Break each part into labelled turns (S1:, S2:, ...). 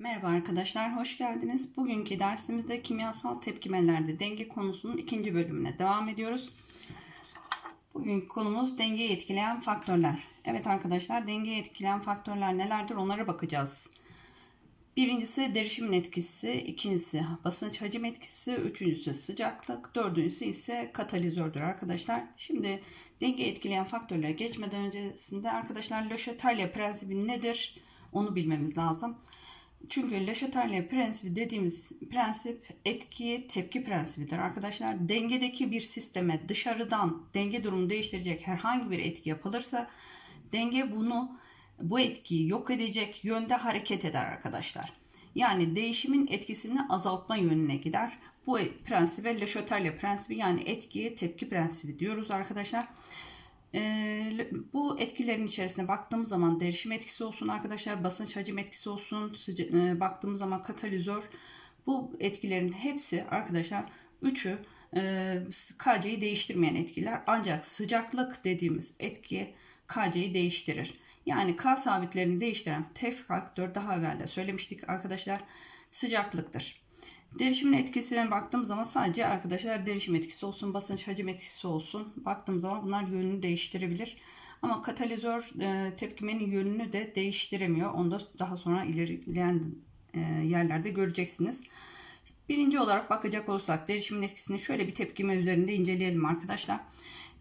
S1: Merhaba arkadaşlar, hoş geldiniz. Bugünkü dersimizde kimyasal tepkimelerde denge konusunun ikinci bölümüne devam ediyoruz. Bugünkü konumuz dengeyi etkileyen faktörler. Evet arkadaşlar, dengeyi etkileyen faktörler nelerdir onlara bakacağız. Birincisi derişimin etkisi, ikincisi basınç hacim etkisi, üçüncüsü sıcaklık, dördüncüsü ise katalizördür arkadaşlar. Şimdi denge etkileyen faktörlere geçmeden öncesinde arkadaşlar Le Chatelier prensibi nedir onu bilmemiz lazım. Çünkü Le Chatelier prensibi dediğimiz prensip etki tepki prensibidir arkadaşlar. Dengedeki bir sisteme dışarıdan denge durumu değiştirecek herhangi bir etki yapılırsa denge bunu bu etkiyi yok edecek yönde hareket eder arkadaşlar. Yani değişimin etkisini azaltma yönüne gider. Bu prensibe Le Chatelier prensibi yani etkiye tepki prensibi diyoruz arkadaşlar. Ee, bu etkilerin içerisine baktığımız zaman derişim etkisi olsun arkadaşlar, basınç hacim etkisi olsun, e, baktığımız zaman katalizör. Bu etkilerin hepsi arkadaşlar üçü e, KC'yi değiştirmeyen etkiler. Ancak sıcaklık dediğimiz etki KC'yi değiştirir. Yani K sabitlerini değiştiren tek faktör daha evvel de söylemiştik arkadaşlar sıcaklıktır. Derişimin etkisine baktığım zaman sadece arkadaşlar derişim etkisi olsun, basınç hacim etkisi olsun. Baktığım zaman bunlar yönünü değiştirebilir. Ama katalizör e, tepkimenin yönünü de değiştiremiyor. Onu da daha sonra ilerleyen e, yerlerde göreceksiniz. Birinci olarak bakacak olursak derişimin etkisini şöyle bir tepkime üzerinde inceleyelim arkadaşlar.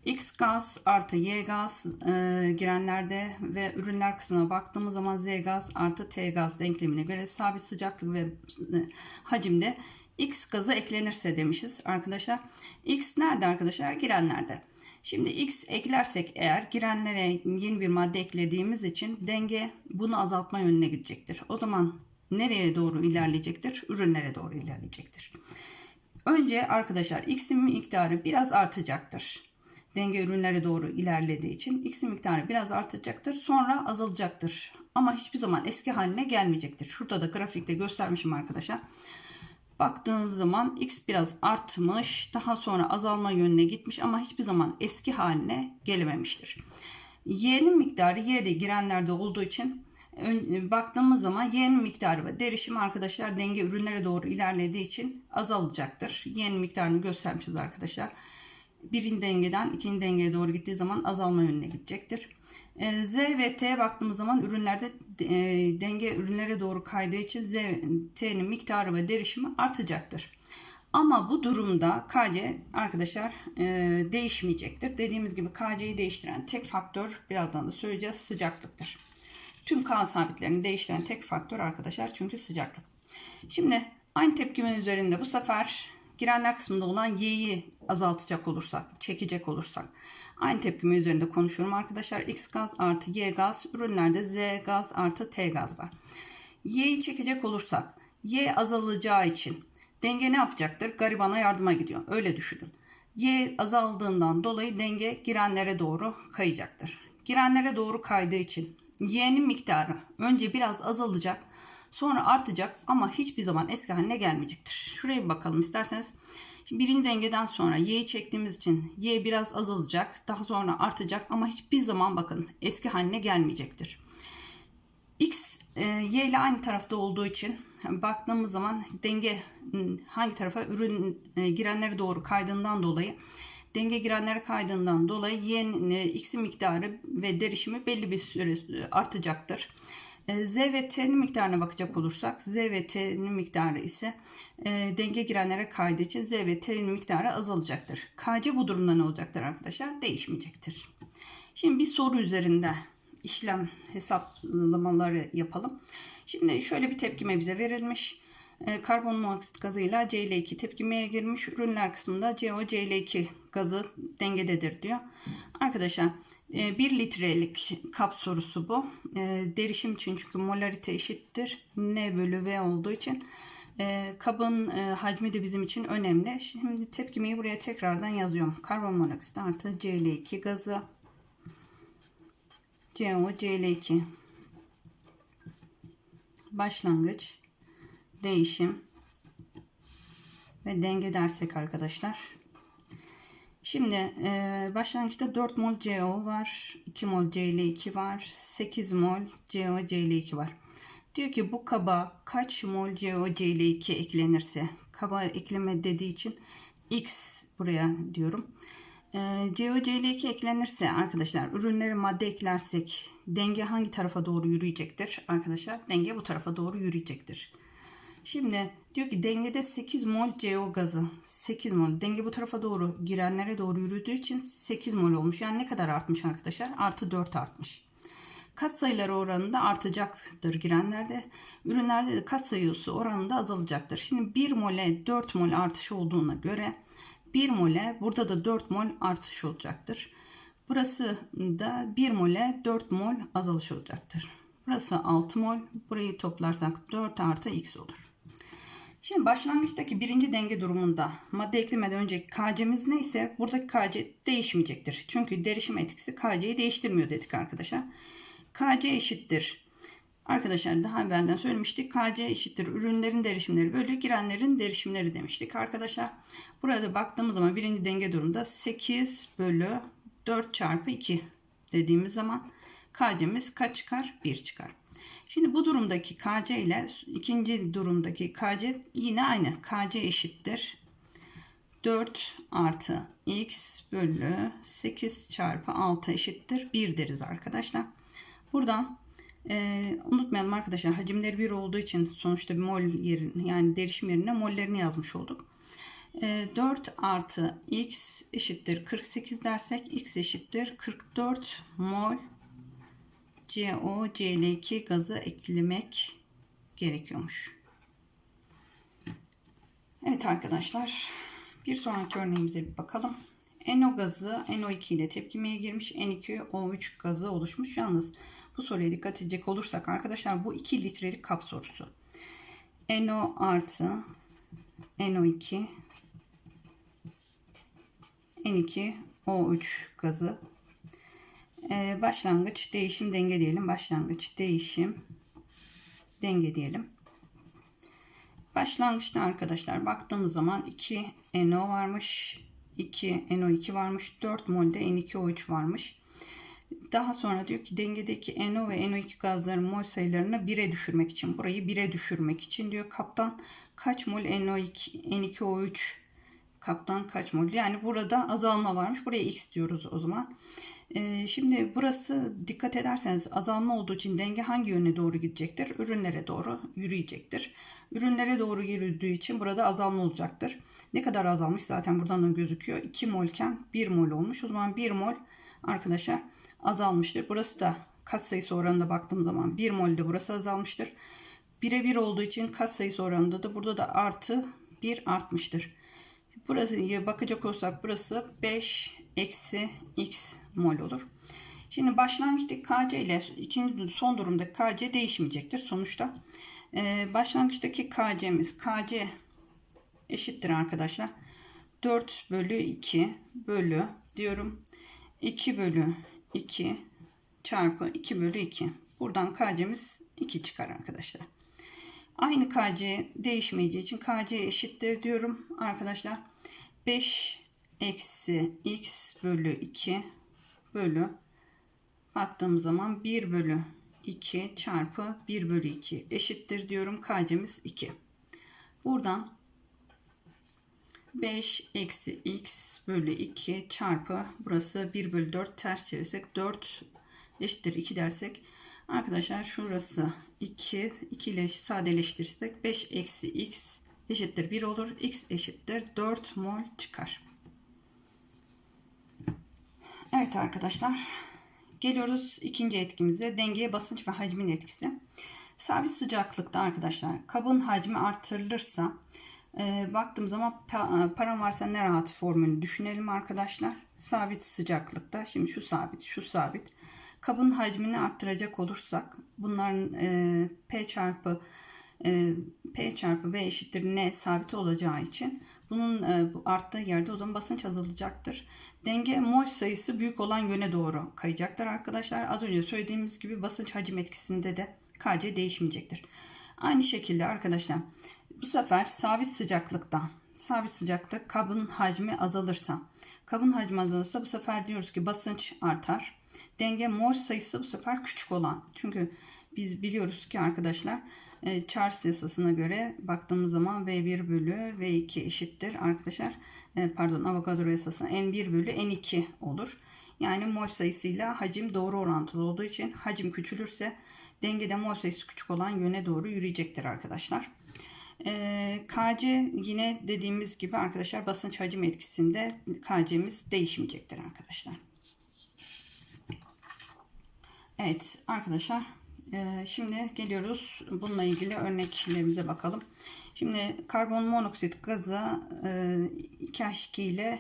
S1: X gaz artı Y gaz e, girenlerde ve ürünler kısmına baktığımız zaman Z gaz artı T gaz denklemine göre sabit sıcaklık ve e, hacimde X gazı eklenirse demişiz arkadaşlar. X nerede arkadaşlar? Girenlerde. Şimdi X eklersek eğer girenlere yeni bir madde eklediğimiz için denge bunu azaltma yönüne gidecektir. O zaman nereye doğru ilerleyecektir? Ürünlere doğru ilerleyecektir. Önce arkadaşlar X'in miktarı biraz artacaktır denge ürünlere doğru ilerlediği için x'in miktarı biraz artacaktır. Sonra azalacaktır. Ama hiçbir zaman eski haline gelmeyecektir. Şurada da grafikte göstermişim arkadaşlar. Baktığınız zaman x biraz artmış. Daha sonra azalma yönüne gitmiş ama hiçbir zaman eski haline gelememiştir. Y'nin miktarı Y'de girenlerde olduğu için baktığımız zaman y'nin miktarı ve derişim arkadaşlar denge ürünlere doğru ilerlediği için azalacaktır. Y'nin miktarını göstermişiz arkadaşlar birinci dengeden ikinci dengeye doğru gittiği zaman azalma yönüne gidecektir. E, Z ve T baktığımız zaman ürünlerde e, denge ürünlere doğru kaydığı için Z, T'nin miktarı ve derişimi artacaktır. Ama bu durumda KC arkadaşlar e, değişmeyecektir. Dediğimiz gibi KC'yi değiştiren tek faktör birazdan da söyleyeceğiz sıcaklıktır. Tüm K sabitlerini değiştiren tek faktör arkadaşlar çünkü sıcaklık. Şimdi aynı tepkimin üzerinde bu sefer girenler kısmında olan y'yi azaltacak olursak, çekecek olursak aynı tepkime üzerinde konuşuyorum arkadaşlar. X gaz artı Y gaz ürünlerde Z gaz artı T gaz var. Y'yi çekecek olursak Y azalacağı için denge ne yapacaktır? Garibana yardıma gidiyor. Öyle düşünün. Y azaldığından dolayı denge girenlere doğru kayacaktır. Girenlere doğru kaydığı için Y'nin miktarı önce biraz azalacak Sonra artacak ama hiçbir zaman eski haline gelmeyecektir. Şuraya bir bakalım isterseniz. Birinci dengeden sonra y'yi çektiğimiz için y biraz azalacak. Daha sonra artacak ama hiçbir zaman bakın eski haline gelmeyecektir. X e, y ile aynı tarafta olduğu için baktığımız zaman denge ıı, hangi tarafa ürün e, girenlere doğru kaydığından dolayı denge girenlere kaydığından dolayı y'nin e, x'in miktarı ve derişimi belli bir süre artacaktır. E, Z ve T'nin miktarına bakacak olursak Z ve T'nin miktarı ise e, denge girenlere kaydığı için Z ve T'nin miktarı azalacaktır. KC bu durumda ne olacaktır arkadaşlar? Değişmeyecektir. Şimdi bir soru üzerinde işlem hesaplamaları yapalım. Şimdi şöyle bir tepkime bize verilmiş. E, karbon monoksit gazıyla Cl2 tepkimeye girmiş. Ürünler kısmında CO Cl2 gazı dengededir diyor. Arkadaşlar 1 e, litrelik kap sorusu bu. E, derişim için çünkü molarite eşittir. N bölü V olduğu için kabın hacmi de bizim için önemli. Şimdi tepkimeyi buraya tekrardan yazıyorum. Karbon monoksit artı Cl2 gazı CO Cl2 başlangıç değişim ve denge dersek arkadaşlar. Şimdi e, başlangıçta 4 mol CO var. 2 mol Cl2 var. 8 mol CO Cl2 var. Diyor ki bu kaba kaç mol COCl2 eklenirse kaba ekleme dediği için X buraya diyorum. Ee, COCl2 eklenirse arkadaşlar ürünleri madde eklersek denge hangi tarafa doğru yürüyecektir? Arkadaşlar denge bu tarafa doğru yürüyecektir. Şimdi diyor ki dengede 8 mol CO gazı 8 mol denge bu tarafa doğru girenlere doğru yürüdüğü için 8 mol olmuş. Yani ne kadar artmış arkadaşlar? Artı 4 artmış. Kat sayıları oranında artacaktır girenlerde. Ürünlerde de kat sayısı oranında azalacaktır. Şimdi 1 mole 4 mol artış olduğuna göre 1 mole burada da 4 mol artış olacaktır. Burası da 1 mole 4 mol azalış olacaktır. Burası 6 mol. Burayı toplarsak 4 artı x olur. Şimdi başlangıçtaki birinci denge durumunda madde eklemeden önceki KC'miz neyse buradaki KC değişmeyecektir. Çünkü derişim etkisi KC'yi değiştirmiyor dedik arkadaşlar. KC eşittir. Arkadaşlar daha evvelden söylemiştik. KC eşittir. Ürünlerin derişimleri bölü girenlerin derişimleri demiştik arkadaşlar. Burada baktığımız zaman birinci denge durumunda 8 bölü 4 çarpı 2 dediğimiz zaman KC'miz kaç çıkar? 1 çıkar. Şimdi bu durumdaki KC ile ikinci durumdaki KC yine aynı. KC eşittir. 4 artı x bölü 8 çarpı 6 eşittir 1 deriz arkadaşlar. Buradan e, unutmayalım arkadaşlar hacimleri 1 olduğu için sonuçta bir mol yerine yani derişim yerine mollerini yazmış olduk. E, 4 artı x eşittir 48 dersek x eşittir 44 mol COCl2 gazı eklemek gerekiyormuş. Evet arkadaşlar bir sonraki örneğimize bir bakalım. NO gazı NO2 ile tepkimeye girmiş. N2O3 gazı oluşmuş. Yalnız bu soruya dikkat edecek olursak arkadaşlar bu 2 litrelik kap sorusu. NO artı NO2 N2O3 gazı ee, başlangıç değişim denge diyelim. Başlangıç değişim denge diyelim. Başlangıçta arkadaşlar baktığımız zaman 2 NO varmış. 2 NO2 varmış. 4 molde N2O3 varmış. Daha sonra diyor ki dengedeki NO ve NO2 gazların mol sayılarını 1'e düşürmek için burayı 1'e düşürmek için diyor kaptan kaç mol NO2 N2O3 kaptan kaç mol yani burada azalma varmış buraya x diyoruz o zaman şimdi burası dikkat ederseniz azalma olduğu için denge hangi yöne doğru gidecektir? Ürünlere doğru yürüyecektir. Ürünlere doğru yürüdüğü için burada azalma olacaktır. Ne kadar azalmış zaten buradan da gözüküyor. 2 molken 1 mol olmuş. O zaman 1 mol arkadaşlar azalmıştır. Burası da katsayısı oranında baktığım zaman 1 molde burası azalmıştır. 1'e 1 olduğu için katsayısı oranında da burada da artı 1 artmıştır. Burası bakacak olursak burası 5 eksi x mol olur. Şimdi başlangıçtaki KC ile ikinci son durumdaki KC değişmeyecektir sonuçta. Ee, başlangıçtaki KC'miz KC eşittir arkadaşlar. 4 bölü 2 bölü diyorum 2 bölü 2 çarpı 2 bölü 2. Buradan KC'miz 2 çıkar arkadaşlar. Aynı KC değişmeyeceği için KC eşittir diyorum arkadaşlar. 5 eksi x bölü 2 bölü baktığımız zaman 1 bölü 2 çarpı 1 bölü 2 eşittir diyorum. KC'miz 2. Buradan 5 eksi x bölü 2 çarpı burası 1 bölü 4 ters çevirsek 4 eşittir 2 dersek arkadaşlar şurası 2 2 ile sadeleştirirsek 5 eksi x eşittir 1 olur. x eşittir 4 mol çıkar. Evet arkadaşlar. Geliyoruz ikinci etkimize. Dengeye basınç ve hacmin etkisi. Sabit sıcaklıkta arkadaşlar kabın hacmi arttırılırsa e, baktığım zaman pa, e, param varsa ne rahat formülünü düşünelim arkadaşlar. Sabit sıcaklıkta şimdi şu sabit şu sabit. Kabın hacmini arttıracak olursak bunların e, P çarpı e, P çarpı V eşittir N sabit olacağı için bunun e, arttığı yerde o zaman basınç azalacaktır. Denge mol sayısı büyük olan yöne doğru kayacaktır arkadaşlar. Az önce söylediğimiz gibi basınç hacim etkisinde de KC değişmeyecektir. Aynı şekilde arkadaşlar bu sefer sabit sıcaklıkta sabit sıcakta kabın hacmi azalırsa kabın hacmi azalırsa bu sefer diyoruz ki basınç artar. Denge mol sayısı bu sefer küçük olan. Çünkü biz biliyoruz ki arkadaşlar e, Charles yasasına göre baktığımız zaman V1 bölü V2 eşittir arkadaşlar. E, pardon Avogadro yasasına N1 bölü N2 olur. Yani mol sayısıyla hacim doğru orantılı olduğu için hacim küçülürse dengede mol sayısı küçük olan yöne doğru yürüyecektir arkadaşlar. E, KC yine dediğimiz gibi arkadaşlar basınç hacim etkisinde KC'miz değişmeyecektir arkadaşlar. Evet arkadaşlar e, şimdi geliyoruz bununla ilgili örneklerimize bakalım. Şimdi karbon monoksit gazı e, 2H2 ile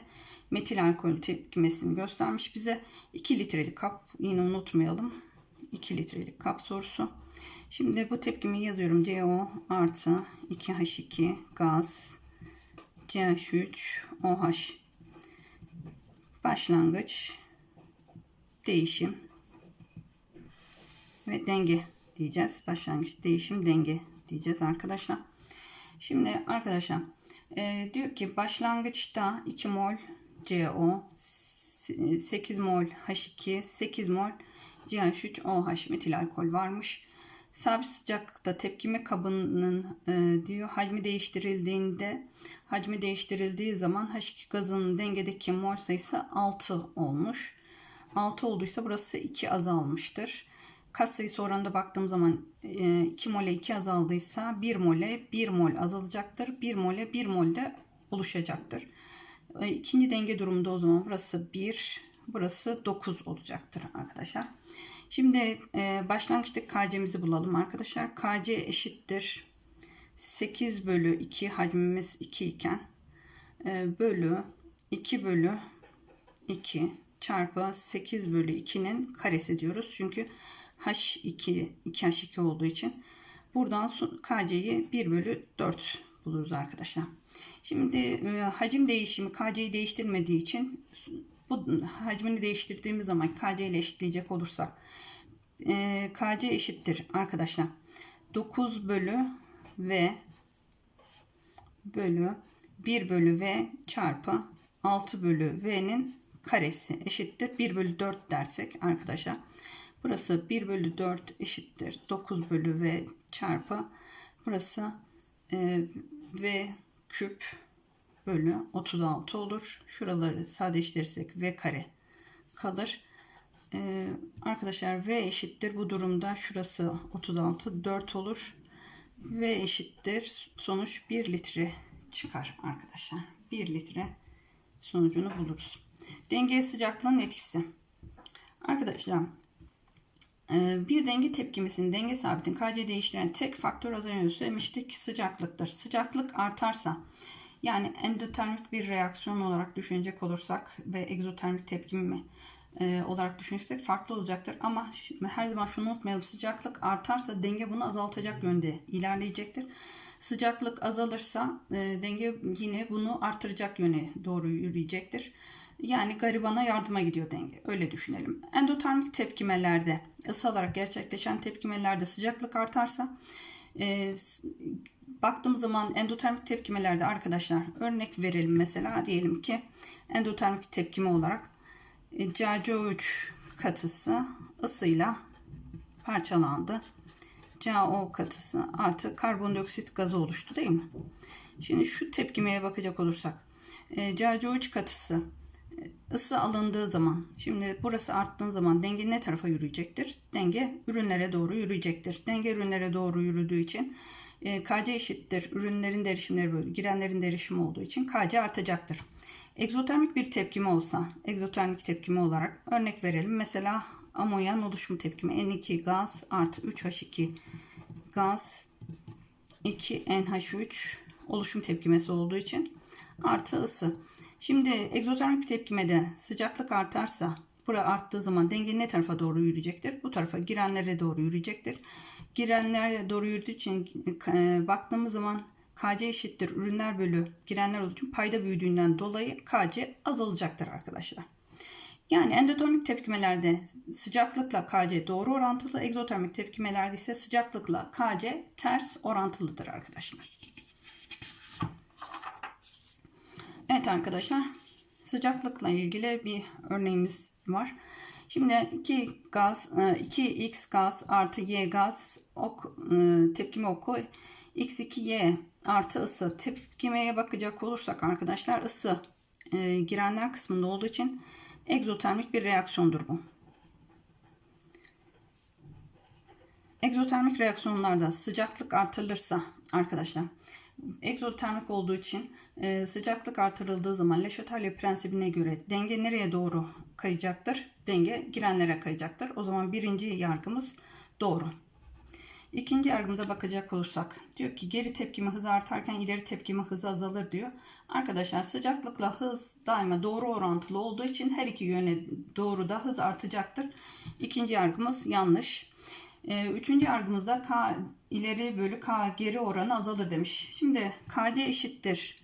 S1: metil alkol tepkimesini göstermiş bize. 2 litrelik kap yine unutmayalım. 2 litrelik kap sorusu. Şimdi bu tepkimi yazıyorum. CO artı 2H2 gaz CH3 OH başlangıç değişim ve denge diyeceğiz. Başlangıç değişim denge diyeceğiz arkadaşlar. Şimdi arkadaşlar e, diyor ki başlangıçta 2 mol CO 8 mol H2 8 mol CH3 OH metil alkol varmış. Sabit sıcaklıkta tepkime kabının e, diyor hacmi değiştirildiğinde hacmi değiştirildiği zaman H2 gazının dengedeki mol sayısı 6 olmuş. 6 olduysa burası 2 azalmıştır. Kas sayısı oranında baktığım zaman 2 mole 2 azaldıysa 1 mole 1 mol azalacaktır. 1 mole 1 mol de oluşacaktır. E, ikinci denge durumunda o zaman burası 1, burası 9 olacaktır arkadaşlar. Şimdi e, başlangıçtaki KC'mizi bulalım arkadaşlar. KC eşittir 8 bölü 2 hacmimiz 2 iken e, bölü 2 bölü 2 çarpı 8 bölü 2'nin karesi diyoruz. Çünkü H2 2H2 olduğu için buradan KC'yi 1 bölü 4 buluruz arkadaşlar. Şimdi e, hacim değişimi KC'yi değiştirmediği için bu hacmini değiştirdiğimiz zaman KC ile eşitleyecek olursak e, KC eşittir arkadaşlar. 9 bölü V bölü 1 bölü V çarpı 6 bölü V'nin karesi eşittir. 1 bölü 4 dersek arkadaşlar. Burası 1 bölü 4 eşittir. 9 bölü V çarpı burası e, V küp bölü 36 olur. Şuraları sadeleştirirsek V kare kalır. Ee, arkadaşlar V eşittir. Bu durumda şurası 36 4 olur. V eşittir. Sonuç 1 litre çıkar arkadaşlar. 1 litre sonucunu buluruz. Denge sıcaklığın etkisi. Arkadaşlar bir denge tepkimesinin denge sabitin KC değiştiren tek faktör az önce söylemiştik sıcaklıktır. Sıcaklık artarsa yani endotermik bir reaksiyon olarak düşünecek olursak ve egzotermik tepkimi e, olarak düşünürsek farklı olacaktır. Ama her zaman şunu unutmayalım sıcaklık artarsa denge bunu azaltacak yönde ilerleyecektir. Sıcaklık azalırsa e, denge yine bunu artıracak yöne doğru yürüyecektir. Yani garibana yardıma gidiyor denge. Öyle düşünelim. Endotermik tepkimelerde ısı alarak gerçekleşen tepkimelerde sıcaklık artarsa e, baktığımız zaman endotermik tepkimelerde arkadaşlar örnek verelim mesela diyelim ki endotermik tepkime olarak e, CaCO3 katısı ısıyla parçalandı. CaO katısı artı karbondioksit gazı oluştu değil mi? Şimdi şu tepkimeye bakacak olursak e, CaCO3 katısı ısı alındığı zaman şimdi burası arttığı zaman denge ne tarafa yürüyecektir? Denge ürünlere doğru yürüyecektir. Denge ürünlere doğru yürüdüğü için e, KC eşittir. Ürünlerin derişimleri girenlerin derişimi olduğu için KC artacaktır. Egzotermik bir tepkime olsa, egzotermik tepkime olarak örnek verelim. Mesela amonyan oluşum tepkimi N2 gaz artı 3H2 gaz 2NH3 oluşum tepkimesi olduğu için artı ısı. Şimdi egzotermik tepkimede sıcaklık artarsa bura arttığı zaman denge ne tarafa doğru yürüyecektir? Bu tarafa girenlere doğru yürüyecektir. Girenlere doğru yürüdüğü için e, baktığımız zaman KC eşittir ürünler bölü girenler olduğu için payda büyüdüğünden dolayı KC azalacaktır arkadaşlar. Yani endotermik tepkimelerde sıcaklıkla KC doğru orantılı, egzotermik tepkimelerde ise sıcaklıkla KC ters orantılıdır arkadaşlar. Evet arkadaşlar sıcaklıkla ilgili bir örneğimiz var. Şimdi Şimdi 2 gaz, 2x gaz artı y gaz ok, e, tepkime oku x2y artı ısı. Tepkimeye bakacak olursak arkadaşlar ısı e, girenler kısmında olduğu için egzotermik bir reaksiyondur bu. Egzotermik reaksiyonlarda sıcaklık artırılırsa arkadaşlar egzotermik olduğu için e, sıcaklık artırıldığı zaman Le Chatelier prensibine göre denge nereye doğru kayacaktır? Denge girenlere kayacaktır. O zaman birinci yargımız doğru. İkinci yargımıza bakacak olursak diyor ki geri tepkime hızı artarken ileri tepkime hızı azalır diyor. Arkadaşlar sıcaklıkla hız daima doğru orantılı olduğu için her iki yöne doğru da hız artacaktır. İkinci yargımız yanlış. Ee, üçüncü yargımızda K ileri bölü K geri oranı azalır demiş. Şimdi KC eşittir.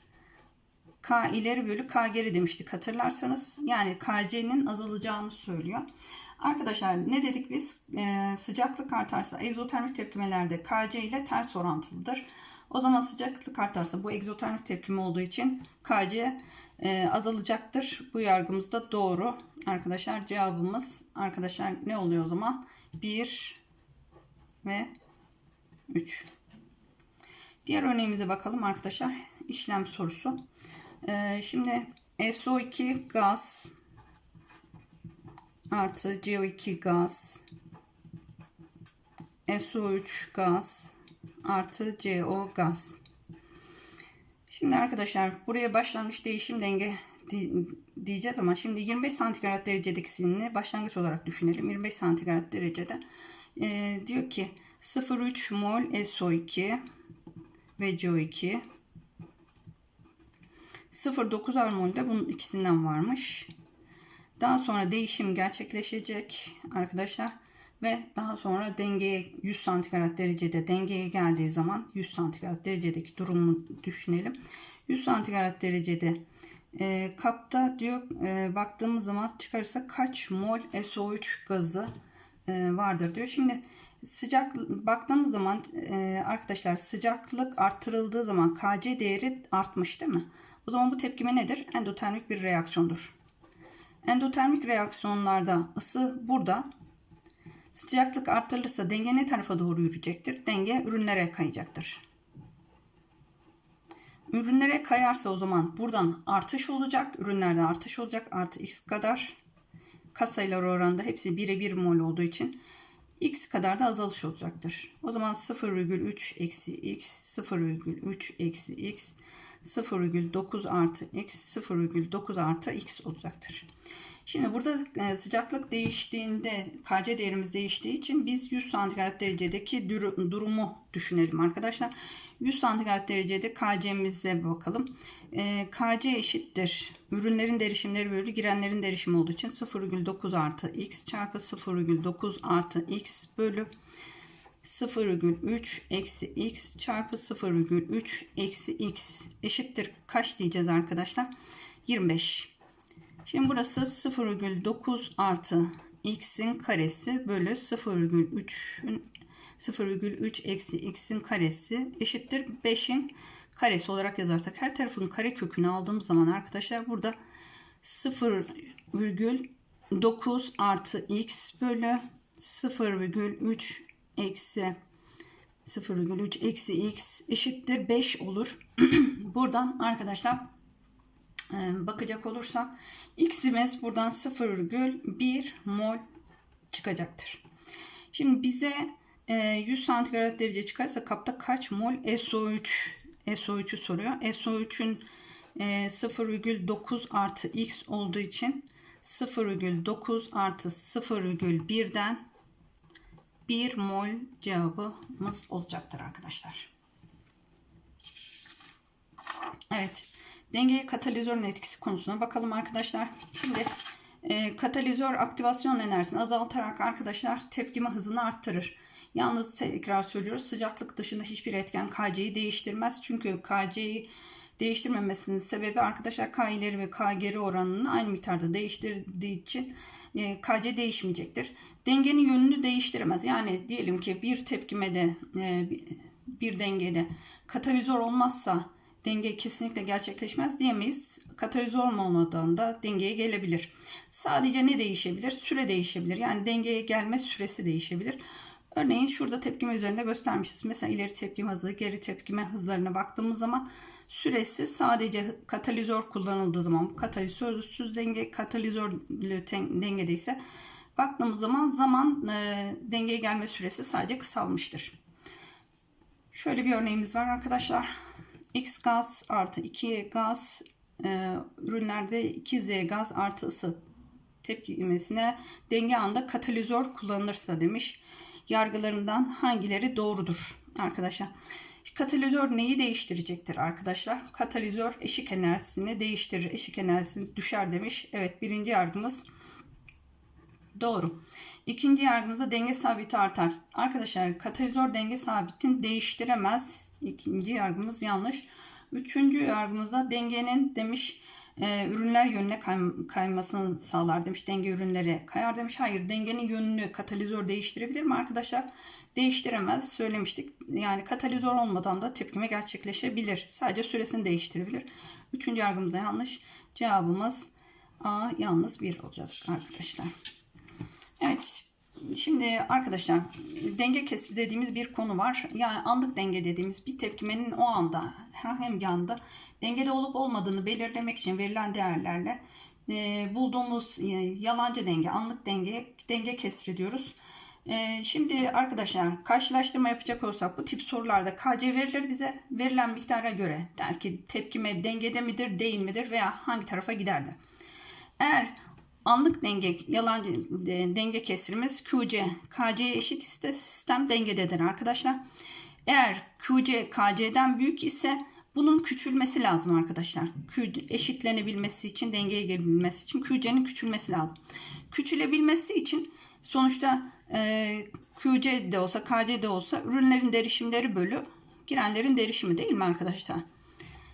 S1: K ileri bölü K geri demiştik hatırlarsanız. Yani KC'nin azalacağını söylüyor. Arkadaşlar ne dedik biz? Ee, sıcaklık artarsa egzotermik tepkimelerde KC ile ters orantılıdır. O zaman sıcaklık artarsa bu egzotermik tepkime olduğu için KC e, azalacaktır. Bu yargımız da doğru. Arkadaşlar cevabımız arkadaşlar ne oluyor o zaman? 1 ve 3. Diğer örneğimize bakalım arkadaşlar. İşlem sorusu. Ee, şimdi SO2 gaz artı CO2 gaz SO3 gaz artı CO gaz. Şimdi arkadaşlar buraya başlangıç değişim denge diyeceğiz ama şimdi 25 santigrat derecedekisini başlangıç olarak düşünelim. 25 santigrat derecede e, diyor ki 0,3 mol SO2 ve CO2 0,9 mol de bunun ikisinden varmış. Daha sonra değişim gerçekleşecek arkadaşlar ve daha sonra dengeye 100 santigrat derecede dengeye geldiği zaman 100 santigrat derecedeki durumu düşünelim. 100 santigrat derecede e, kapta diyor e, baktığımız zaman çıkarırsa kaç mol SO3 gazı vardır diyor. Şimdi sıcak baktığımız zaman e, arkadaşlar sıcaklık arttırıldığı zaman Kc değeri artmış değil mi? O zaman bu tepkime nedir? Endotermik bir reaksiyondur. Endotermik reaksiyonlarda ısı burada. Sıcaklık arttırılırsa denge ne tarafa doğru yürüyecektir? Denge ürünlere kayacaktır. Ürünlere kayarsa o zaman buradan artış olacak. Ürünlerde artış olacak. Artı x kadar. Katsayılar oranında hepsi birebir mol olduğu için x kadar da azalış olacaktır. O zaman 0,3 eksi x 0,3 eksi x 0,9 artı x 0,9 artı x olacaktır. Şimdi burada e, sıcaklık değiştiğinde KC değerimiz değiştiği için biz 100 santigrat derecedeki durumu düşünelim arkadaşlar. 100 santigrat derecede KC'mize bakalım. E, KC eşittir. Ürünlerin derişimleri bölü girenlerin derişimi olduğu için 0,9 artı x çarpı 0,9 artı x bölü 0,3 eksi x çarpı 0,3 eksi x eşittir. Kaç diyeceğiz arkadaşlar? 25. Şimdi burası 0,9 artı x'in karesi bölü 0,3'ün 0,3 eksi x'in karesi eşittir 5'in karesi olarak yazarsak her tarafın kare kökünü aldığım zaman arkadaşlar burada 0,9 artı x bölü 0,3 eksi 0,3 eksi x eşittir 5 olur. Buradan arkadaşlar bakacak olursak x'imiz buradan 0,1 mol çıkacaktır. Şimdi bize 100 e, santigrat derece çıkarsa kapta kaç mol SO3 SO3'ü soruyor. SO3'ün 0,9 e, artı x olduğu için 0,9 artı 0,1'den 1 mol cevabımız olacaktır arkadaşlar. Evet. Denge katalizörün etkisi konusuna bakalım arkadaşlar. Şimdi e, katalizör aktivasyon enerjisini azaltarak arkadaşlar tepkime hızını arttırır. Yalnız tekrar söylüyoruz sıcaklık dışında hiçbir etken KC'yi değiştirmez. Çünkü KC'yi değiştirmemesinin sebebi arkadaşlar K ileri ve K geri oranını aynı miktarda değiştirdiği için e, KC değişmeyecektir. Dengenin yönünü değiştiremez. Yani diyelim ki bir tepkimede e, bir dengede katalizör olmazsa denge kesinlikle gerçekleşmez diyemeyiz. Katalizör olmadığında dengeye gelebilir. Sadece ne değişebilir? Süre değişebilir. Yani dengeye gelme süresi değişebilir. Örneğin şurada tepkime üzerinde göstermişiz. Mesela ileri tepkime hızı, geri tepkime hızlarına baktığımız zaman süresi sadece katalizör kullanıldığı zaman katalizörsüz denge katalizörlü dengede ise baktığımız zaman zaman e, dengeye gelme süresi sadece kısalmıştır. Şöyle bir örneğimiz var arkadaşlar. X gaz artı 2 gaz e, ürünlerde 2Z gaz artı ısı tepkimesine denge anda katalizör kullanılırsa demiş. Yargılarından hangileri doğrudur arkadaşlar? Katalizör neyi değiştirecektir arkadaşlar? Katalizör eşik enerjisini değiştirir. Eşik enerjisini düşer demiş. Evet birinci yargımız doğru. İkinci yargımızda denge sabiti artar. Arkadaşlar katalizör denge sabitini değiştiremez. İkinci yargımız yanlış. Üçüncü yargımızda dengenin demiş e, ürünler yönüne kay- kaymasını sağlar demiş. Denge ürünlere kayar demiş. Hayır dengenin yönünü katalizör değiştirebilir mi arkadaşlar? Değiştiremez. Söylemiştik. Yani katalizör olmadan da tepkime gerçekleşebilir. Sadece süresini değiştirebilir. Üçüncü yargımız yanlış. Cevabımız A yalnız bir olacak arkadaşlar. Evet. Şimdi arkadaşlar denge kesri dediğimiz bir konu var. Yani anlık denge dediğimiz bir tepkimenin o anda herhangi anda dengede olup olmadığını belirlemek için verilen değerlerle e, bulduğumuz e, yalancı denge, anlık denge, denge kesri diyoruz. E, şimdi arkadaşlar karşılaştırma yapacak olsak bu tip sorularda KC verilir bize verilen miktara göre der ki tepkime dengede midir değil midir veya hangi tarafa gider de. Eğer anlık denge yalancı de- denge kesrimiz QC KC'ye eşit ise sistem dengededir arkadaşlar. Eğer QC KC'den büyük ise bunun küçülmesi lazım arkadaşlar. Q eşitlenebilmesi için, dengeye gelebilmesi için QC'nin küçülmesi lazım. Küçülebilmesi için sonuçta e, QC de olsa, KC de olsa ürünlerin derişimleri bölü girenlerin derişimi değil mi arkadaşlar?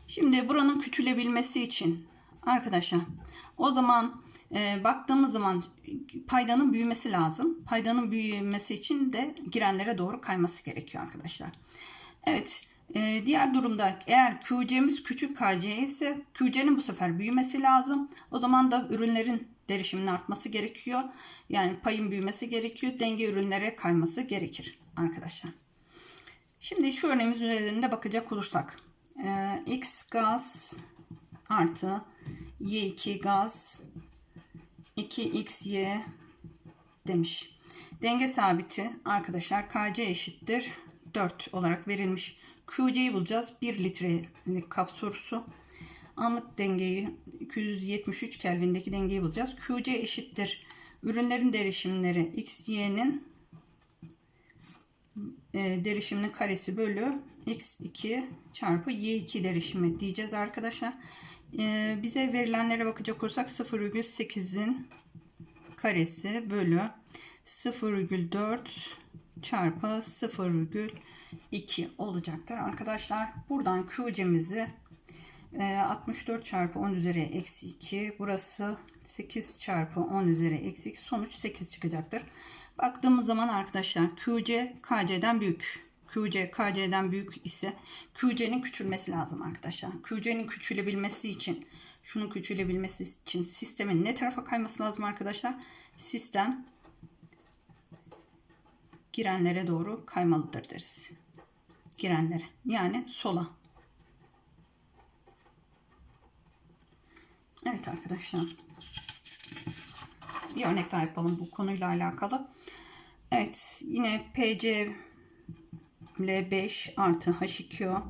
S1: Şimdi buranın küçülebilmesi için arkadaşlar o zaman e, baktığımız zaman paydanın büyümesi lazım. Paydanın büyümesi için de girenlere doğru kayması gerekiyor arkadaşlar. Evet e, diğer durumda eğer QC'miz küçük KC ise QC'nin bu sefer büyümesi lazım. O zaman da ürünlerin derişiminin artması gerekiyor. Yani payın büyümesi gerekiyor. Denge ürünlere kayması gerekir arkadaşlar. Şimdi şu örneğimiz üzerinde bakacak olursak. e, X gaz artı Y2 gaz 2xy demiş. Denge sabiti arkadaşlar KC eşittir 4 olarak verilmiş. QC'yi bulacağız. 1 litrelik kap sorusu. Anlık dengeyi 273 Kelvin'deki dengeyi bulacağız. QC eşittir. Ürünlerin derişimleri XY'nin e, derişiminin karesi bölü x2 çarpı y2 derişimi diyeceğiz arkadaşlar. E, bize verilenlere bakacak olursak 0,8'in karesi bölü 0,4 çarpı 0,2 olacaktır arkadaşlar. Buradan QC'mizi e, 64 çarpı 10 üzeri eksi 2 burası 8 çarpı 10 üzeri eksi 2 sonuç 8 çıkacaktır. Baktığımız zaman arkadaşlar QC KC'den büyük. QC KC'den büyük ise QC'nin küçülmesi lazım arkadaşlar. QC'nin küçülebilmesi için şunun küçülebilmesi için sistemin ne tarafa kayması lazım arkadaşlar? Sistem girenlere doğru kaymalıdır deriz. Girenlere yani sola. Evet arkadaşlar. Bir örnek daha yapalım bu konuyla alakalı. Evet yine PC L5 artı H2O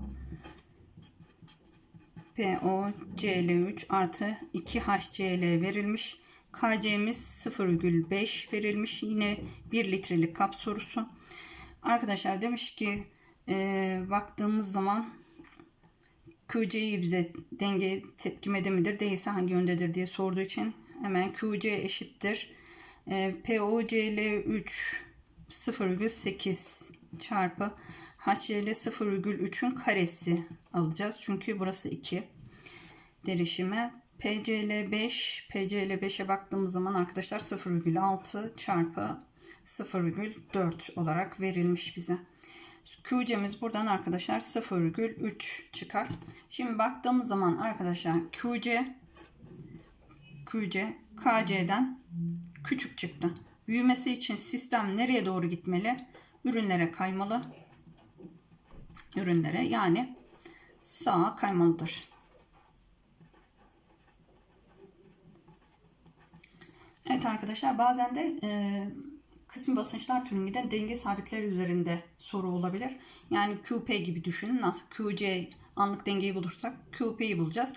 S1: PO CL3 artı 2 HCl verilmiş. KC'miz 0,5 verilmiş. Yine 1 litrelik kap sorusu. Arkadaşlar demiş ki e, baktığımız zaman QC'yi bize denge tepkimede midir değilse hangi yöndedir diye sorduğu için hemen QC eşittir. E, POCL3 0,8 çarpı HCl 0,3'ün karesi alacağız. Çünkü burası 2 derişime. PCl5 PCl5'e baktığımız zaman arkadaşlar 0,6 çarpı 0,4 olarak verilmiş bize. QC'miz buradan arkadaşlar 0,3 çıkar. Şimdi baktığımız zaman arkadaşlar QC QC KC'den küçük çıktı. Büyümesi için sistem nereye doğru gitmeli? Ürünlere kaymalı. Ürünlere yani sağa kaymalıdır. Evet arkadaşlar bazen de e, kısmi basınçlar türünde denge sabitleri üzerinde soru olabilir. Yani QP gibi düşünün. Nasıl QC anlık dengeyi bulursak QP'yi bulacağız.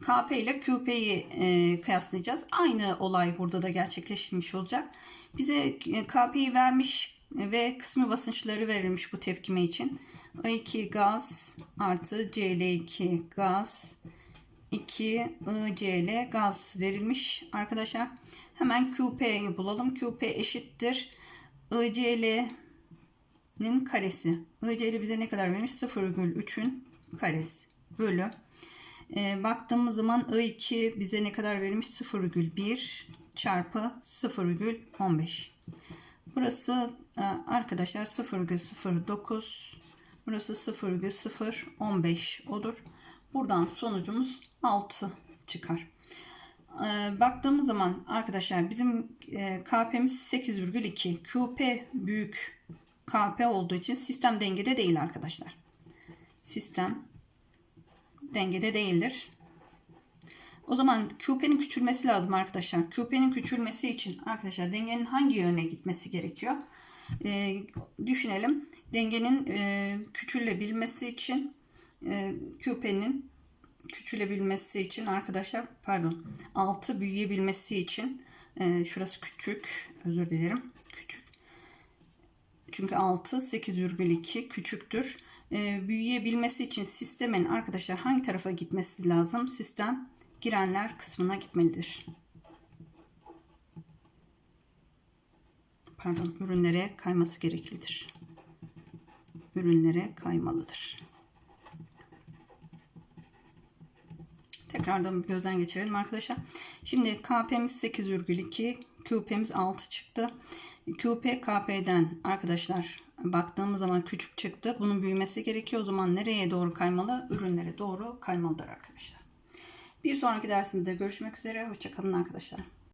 S1: KP ile QP'yi e, kıyaslayacağız. Aynı olay burada da gerçekleşmiş olacak. Bize e, KP'yi vermiş ve kısmi basınçları verilmiş bu tepkime için. I2 gaz artı Cl2 gaz 2 ICL gaz verilmiş arkadaşlar. Hemen QP'yi bulalım. QP eşittir. ICL'nin karesi. ICL bize ne kadar vermiş? 0,3'ün karesi bölü. E, baktığımız zaman I2 bize ne kadar verilmiş? 0,1 çarpı 0,15. Burası arkadaşlar 0,09 burası 0,015 olur. Buradan sonucumuz 6 çıkar. E, baktığımız zaman arkadaşlar bizim KP'miz 8,2 QP büyük KP olduğu için sistem dengede değil arkadaşlar. Sistem dengede değildir. O zaman QP'nin küçülmesi lazım arkadaşlar. QP'nin küçülmesi için arkadaşlar dengenin hangi yöne gitmesi gerekiyor? Ee, düşünelim. Dengenin e, küçülebilmesi için e, QP'nin küçülebilmesi için arkadaşlar pardon altı büyüyebilmesi için e, şurası küçük özür dilerim küçük. Çünkü 6 8,2 küçüktür. E, büyüyebilmesi için sistemin arkadaşlar hangi tarafa gitmesi lazım? Sistem girenler kısmına gitmelidir pardon ürünlere kayması gereklidir ürünlere kaymalıdır Tekrardan gözden geçirelim arkadaşlar. Şimdi KP'miz 8,2. QP'miz 6 çıktı. QP KP'den arkadaşlar baktığımız zaman küçük çıktı. Bunun büyümesi gerekiyor. O zaman nereye doğru kaymalı? Ürünlere doğru kaymalıdır arkadaşlar. Bir sonraki dersimizde görüşmek üzere. Hoşçakalın arkadaşlar.